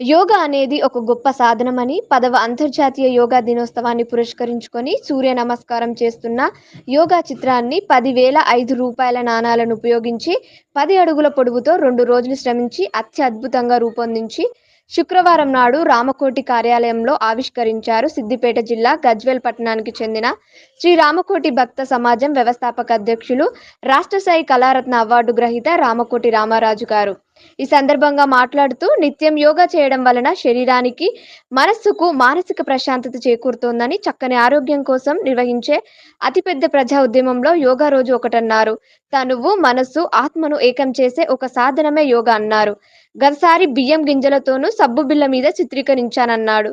యోగా అనేది ఒక గొప్ప సాధనమని పదవ అంతర్జాతీయ యోగా దినోత్సవాన్ని పురస్కరించుకొని సూర్య నమస్కారం చేస్తున్న యోగా చిత్రాన్ని పదివేల ఐదు రూపాయల నాణాలను ఉపయోగించి పది అడుగుల పొడవుతో రెండు రోజులు శ్రమించి అత్యద్భుతంగా రూపొందించి శుక్రవారం నాడు రామకోటి కార్యాలయంలో ఆవిష్కరించారు సిద్దిపేట జిల్లా గజ్వేల్ పట్టణానికి చెందిన శ్రీ రామకోటి భక్త సమాజం వ్యవస్థాపక అధ్యక్షులు రాష్ట్ర స్థాయి కళారత్న అవార్డు గ్రహీత రామకోటి రామారాజు గారు. ఈ సందర్భంగా మాట్లాడుతూ నిత్యం యోగా చేయడం వలన శరీరానికి మనస్సుకు మానసిక ప్రశాంతత చేకూరుతోందని చక్కని ఆరోగ్యం కోసం నిర్వహించే అతిపెద్ద ప్రజా ఉద్యమంలో యోగా రోజు ఒకటన్నారు. తనువు మనస్సు ఆత్మను ఏకం చేసే ఒక సాధనమే యోగా అన్నారు. గతసారి బియ్యం గింజలతోనూ సబ్బు బిళ్ళ మీద చిత్రీకరించానన్నాడు.